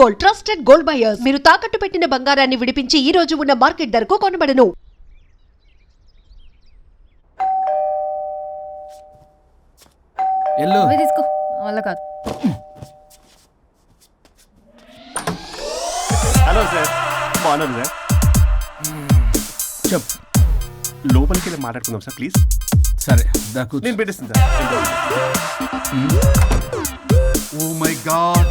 Gold trusted gold buyers మీరు తాకట్టు పెట్టిన బంగారాన్ని విడిపించి ఈ రోజు ఉన్న మార్కెట్ ధరకు కొనబడను. ఎల్లు. నువ్వే తీసుకో. నా వల్ల కాదు. Hello sir. బాగున్నారు సార్? చెప్ లోపలికి వెళ్ళి మాట్లాడుకుందాం సార్ ప్లీజ్. సరే దా కూర్చో. నేను పెట్టేస్తాను sir. Oh my God.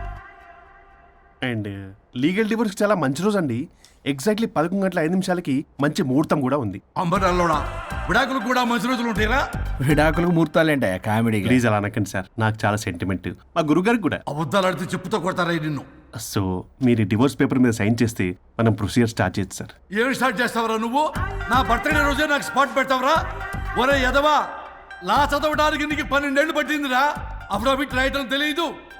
And legal డివోర్స్కి చాలా మంచి రోజు అండి. ఎగ్జాక్ట్లీ పదకొండు గంటల ఐదు నిమిషాలకి మంచి ముహూర్తం కూడా ఉంది. అంబరాల్లోడా విడాకులు కూడా మంచి రోజులు ఉంటాయిరా? విడాకులకు ముహూర్తాలేంట కామెడీగా ప్లీజ్ అలా అనకండి సార్ నాకు చాలా సెంటిమెంట్ మా గురుగారికి కూడా. అబద్ధాలు ఆడితే చెప్పుతో కొడతారా నిన్ను? సో మీరు డివోర్స్ పేపర్ మీద సైన్ చేస్తే మనం ప్రొసీజర్ స్టార్ట్ చేయొచ్చు సార్. ఏమి స్టార్ట్ చేస్తావరా నువ్వు? నా బర్త్డే రోజే నాకు స్పాట్ పెడతావరా. ఒరే ఎదవా లా చదవడానికి నీకు పన్నెండేళ్ళు పట్టిందిరా. అఫిడవిట్ రాయటం తెలియదు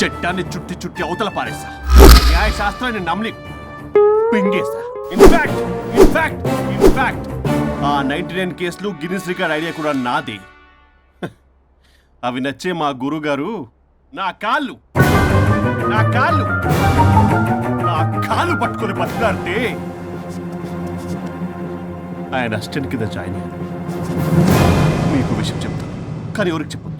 చట్టాన్ని చుట్టి చుట్టి అవతల పారేసా న్యాయశాస్త్రాన్ని నమ్మి పింగేసా in fact in fact in fact ఆ నైన్టీ నైన్ కేసులు గిన్నిస్ రికార్డ్ ఐడియా కూడా నాది. అవి నచ్చే మా గురుగారు నా కాళ్ళు నా కాళ్ళు నా కాళ్ళు పట్టుకొని బతుకాడితే ఆయన అసిస్టెంట్ కింద జాయిన్ అయ్యాను మీకు విషయం చెప్తాను. కానీ ఎవరికి చెప్పొద్దు.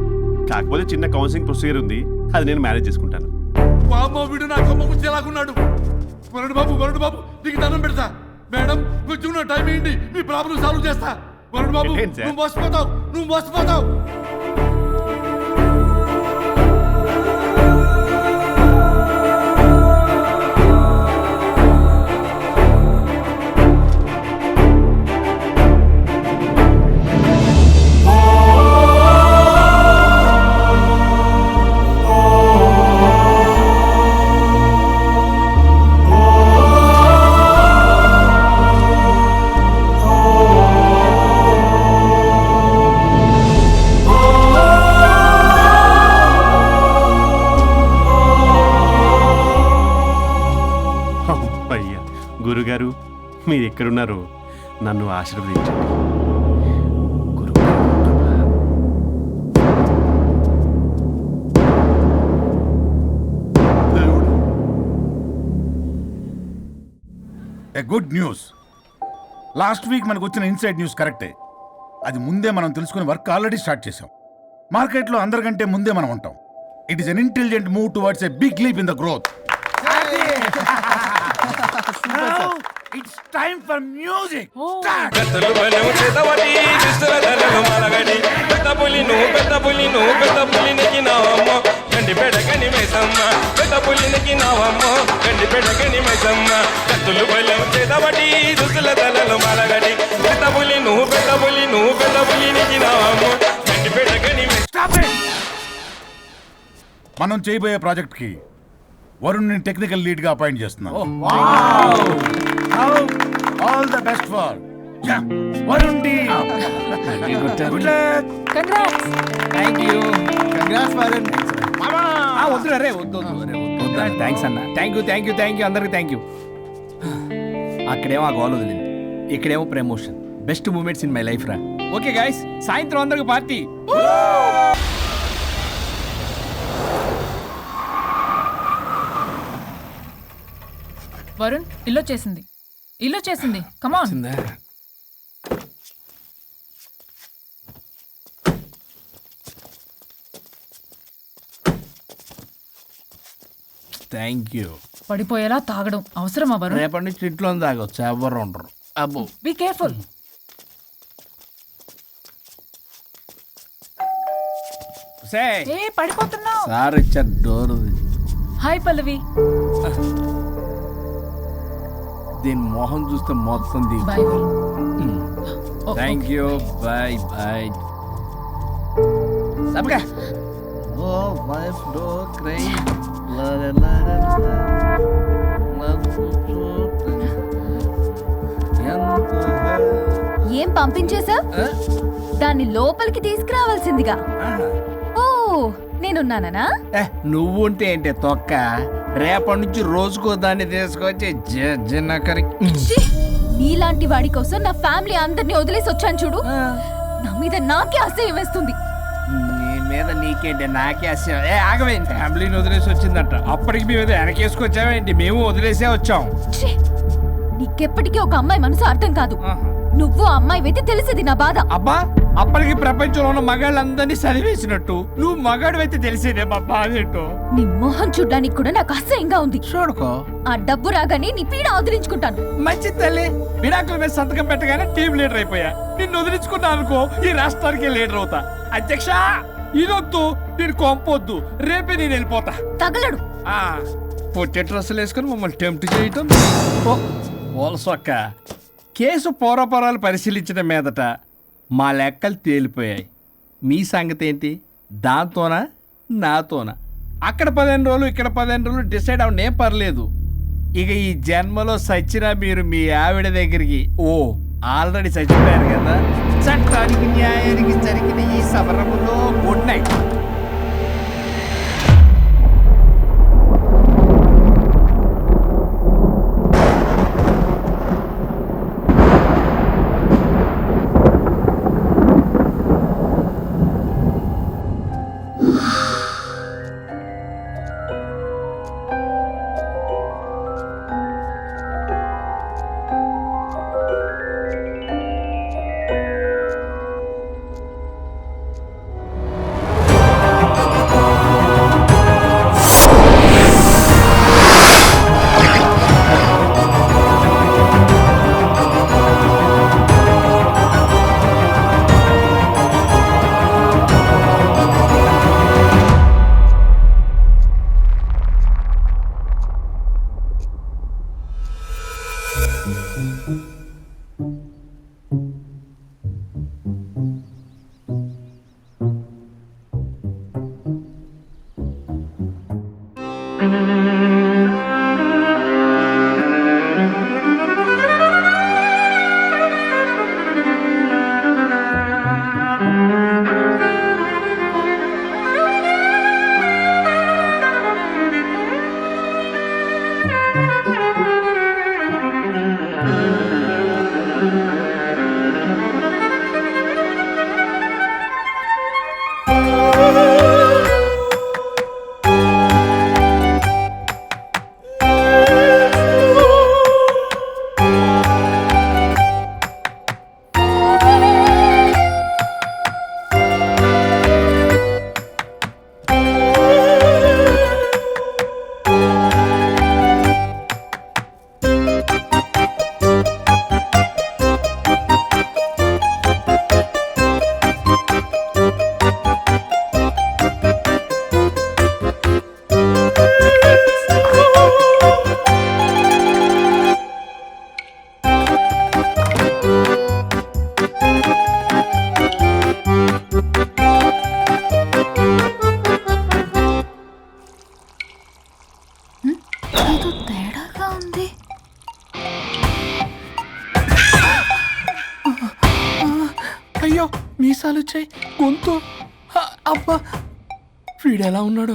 కాకపోతే చిన్న కౌన్సిలింగ్ ప్రొసీజర్ ఉంది. అది నేను మేనేజ్ చేసుకుంటాను. మా అమ్మ వీడు నా కొమ్మ గురించి ఎలాగున్నాడు? వరుణ్ బాబు వరుణ్ బాబు నీకు దండం పెడతా. మేడం కొంచెం నా టైం ఏంటి? మీ ప్రాబ్లం సాల్వ్ చేస్తా. వరుణ్ బాబు ఏంటి సార్? నువ్వు మోసపోతావు నువ్వు మోసపోతావు. ఎక్కడున్నారు నన్ను ఆశీర్వదించండి. గుడ్ న్యూస్ లాస్ట్ వీక్ మనకు వచ్చిన ఇన్సైడ్ న్యూస్ కరెక్టే అది ముందే మనం తెలుసుకుని వర్క్ ఆల్రెడీ స్టార్ట్ చేసాం మార్కెట్లో అందరికంటే ముందే మనం ఉంటాం. It is an intelligent move towards a big leap in the growth it's time for music పెద్దలు బలము చేతబడి దుస్తుల ధరలు మలగడి పెద్ద పులి నువ్వు పెద్ద పులి నువ్వు పెద్ద పులి నెక్కినావమ్మ గండి పెడగని మైసమ్మ. పెద్ద పులి నెక్కినావమ్మ గండి పెడగని మైసమ్మ. కత్తులు బలము చేతబడి దుస్తుల ధరలు మలగడి పెద్ద పులి నువ్వు పెద్ద పులి నువ్వు పెద్ద పులి నెక్కినావమ్మ గండి పెడగని మై- స్టాప్ ఇట్ మనం చేయబోయే ప్రాజెక్ట్కి వరుణ్ని టెక్నికల్ లీడ్గా అపాయింట్ చేస్తున్నాం. All the best for Varun good luck congrats thank you congrats foreign వద్దు రే వద్దు వద్దు రే వద్దు. థ్యాంక్స్ అన్న. Thank you thank you thank you అందరికి థ్యాంక్ యూ అక్కడేమో ఆ గోల్ వదిలింది. ఇక్కడేమో promotion best moments in my life రా. ఓకే గైస్ సాయంత్రం అందరికి పార్టీ వరుణ్ ఇల్లు చేసింది ఇల్లు చేసింది కమాన్ థ్యాంక్ యూ పడిపోయేలా తాగడం అవసరమా వరుణ్? రేపటి నుంచి ఇంట్లో తాగొచ్చు ఎవరు ఉండరు. అబ్బో. బీ కేర్ఫుల్ సే. ఏ పడిపోతున్నావు. సార్ ఇచ్చారు డోర్. హాయ్ పల్లవి. దీని మొహం చూస్తే మొత్తం ఓ, థ్యాంక్ యూ బాయ్ బాయ్ సబ్గా ఓ వైఫ్ డో క్రై ఏం పంపించేశా? దాన్ని లోపలికి తీసుకురావాల్సిందిగా. ఓ నేనున్నానా నువ్వు ఉంటే ఏంటి తొక్క? రేపటి నుంచి రోజుకో దాన్ని తీసుకొచ్చి జిన్నకరి! నీలాంటి వాడి కోసం నా ఫ్యామిలీ అందరినీ వదిలేసి వచ్చాను చూడు. నా మీద నాకే అసహ్యం వేస్తుంది. నీ మీద నీకేంటి? నాకే అసహ్యం. ఏ ఆగవేంటి ఫ్యామిలీని వదిలేసి వచ్చిందంట. అప్పటికి మేము ఏదో వెనకేసుకొచ్చామేంటి? మేము వదిలేసే వచ్చాం. ఛీ! నీకెప్పటికీ ఒక అమ్మాయి మనసు అర్థం కాదు. నువ్వు అమ్మాయి అయితే తెలిసేది నా బాధ. అబ్బా! అప్పటికి ప్రపంచంలో ఉన్న మగాళ్ళందరినీ చదివేసినట్టు. నువ్వు మగాడు అయితే తెలిసేదే మా బాధ ఏంటో నీ మొహం చూడ్డానికి కూడా నాకు అసహ్యంగా ఉంది. చూడుకో. ఆ డబ్బు రాగానే నీ పీడ వదిలించుకుంటాను మంచి తల్లి విడాకుల మీద సంతకం పెట్టగానే టీం లీడర్ అయిపోయా. నిన్ను వదిలించుకున్నా అనుకో ఈ రాష్ట్రానికి లీడర్ అవుతా. అధ్యక్ష ఇదొద్దు నేను కొంపొద్దు. రేపే నేను వెళ్ళిపోతా. తగలడు. ఆ, పొట్టి డ్రెస్సులు వేసుకుని మమ్మల్ని టెంప్ట్ చేయటం. ఓ, ఓలసొక్క కేసు పూర్వపరాలు పరిశీలించిన మీదట మా లెక్కలు తేలిపోయాయి. మీ సంగతి ఏంటి దాంతోనా? నాతోనా? అక్కడ పదిహేను రోజులు ఇక్కడ పదిహేను రోజులు డిసైడ్ అవ్వనే పర్లేదు. ఇక ఈ జన్మలో సచ్చినా మీరు మీ ఆవిడ దగ్గరికి ఓ ఆల్రెడీ చచ్చిపోయారు కదా. చట్టానికి న్యాయానికి జరిగిన ఈ సమరములో గుడ్ నైట్ వీడు ఎలా ఉన్నాడు?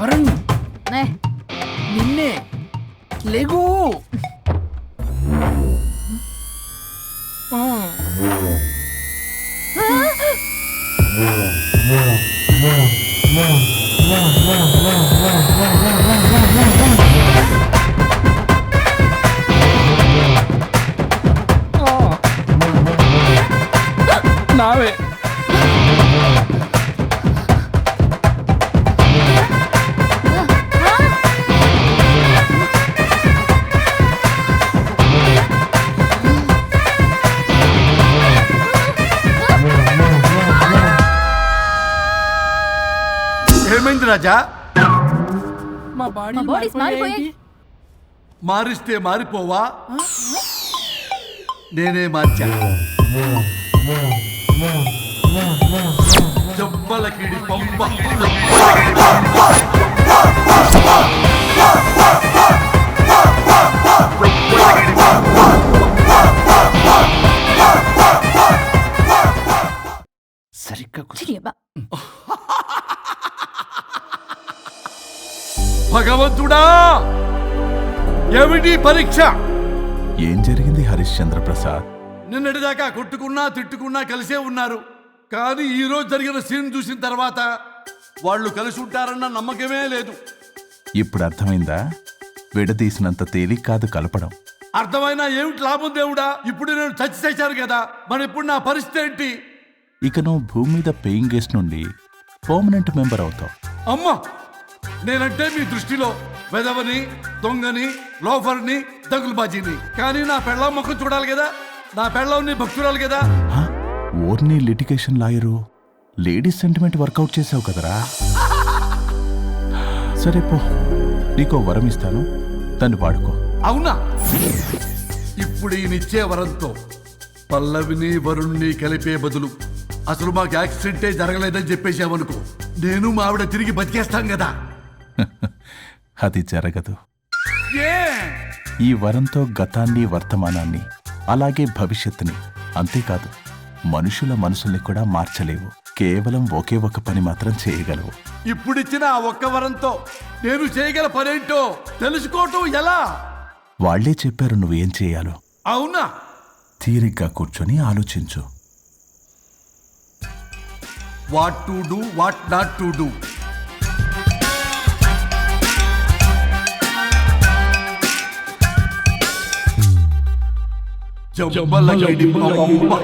వరుణ్! నిన్నే లేగు! నావే. ఏమైంది రాజా? మా బాడీ మా bodies మారిపోయాయి. మారిస్తే మారిపోవా? నేనే మార్చా. పంప. సరిగ్గా. భగవంతుడా! ఏమిటి పరీక్ష? ఏం జరిగింది హరిశ్చంద్ర ప్రసాద్ నిన్నటిదాకా కొట్టుకున్నా తిట్టుకున్నా కలిసే ఉన్నారు. కానీ ఈ రోజు జరిగిన సీన్ చూసిన తర్వాత వాళ్ళు కలిసి ఉంటారన్న నమ్మకమే లేదు. ఇప్పుడు అర్థమైందా? విడదీసినంత తేలిక కాదు కలపడం. అర్థమైనా ఏమిటి లాభం దేవుడా? ఇప్పుడు నేను చచ్చి కదా. మరి ఇప్పుడు నా పరిస్థితి ఏంటి? ఇక నువ్వు భూమి మీద పేయింగ్ గెస్ట్ నుండి పర్మనెంట్ మెంబర్ అవుతావు. అమ్మా నేనంటే మీ దృష్టిలో వెదవని దొంగని లోఫర్ని దగులుబాజీని. కానీ నా పెళ్ళం ముఖం చూడాలి కదా. నా పెళ్ళంని భక్తురాలు కదా? ఓర్ని litigation lawyer. Ladies sentiment work out చేసావు కదరా. సరే పో. నీకో వరం ఇస్తాను. దాన్ని వాడుకో. అవునా? ఇప్పుడు ఈయనిచ్చే వరంతో పల్లవిని వరుణ్ణి కలిపే బదులు అసలు మాకు యాక్సిడెంటే జరగలేదని చెప్పేసామనుకో నేను మా ఆవిడ తిరిగి బతికేస్తాం కదా. అది జరగదు. ఈ వరంతో గతాన్ని వర్తమానాన్ని అలాగే భవిష్యత్తుని. అంతేకాదు మనుషుల మనసుల్ని కూడా మార్చలేవు. కేవలం ఒకే ఒక పని మాత్రం చేయగలవు. ఇప్పుడిచ్చిన ఆ ఒక్క వరంతో నేను చేయగల పనేంటో తెలుసుకోవటం ఎలా? వాళ్ళే చెప్పారు నువ్వేం చేయాలో. అవునా? తీరిగ్గా కూర్చొని ఆలోచించు. What to do what not to do. Jump, ba jump, người đi bóng bóng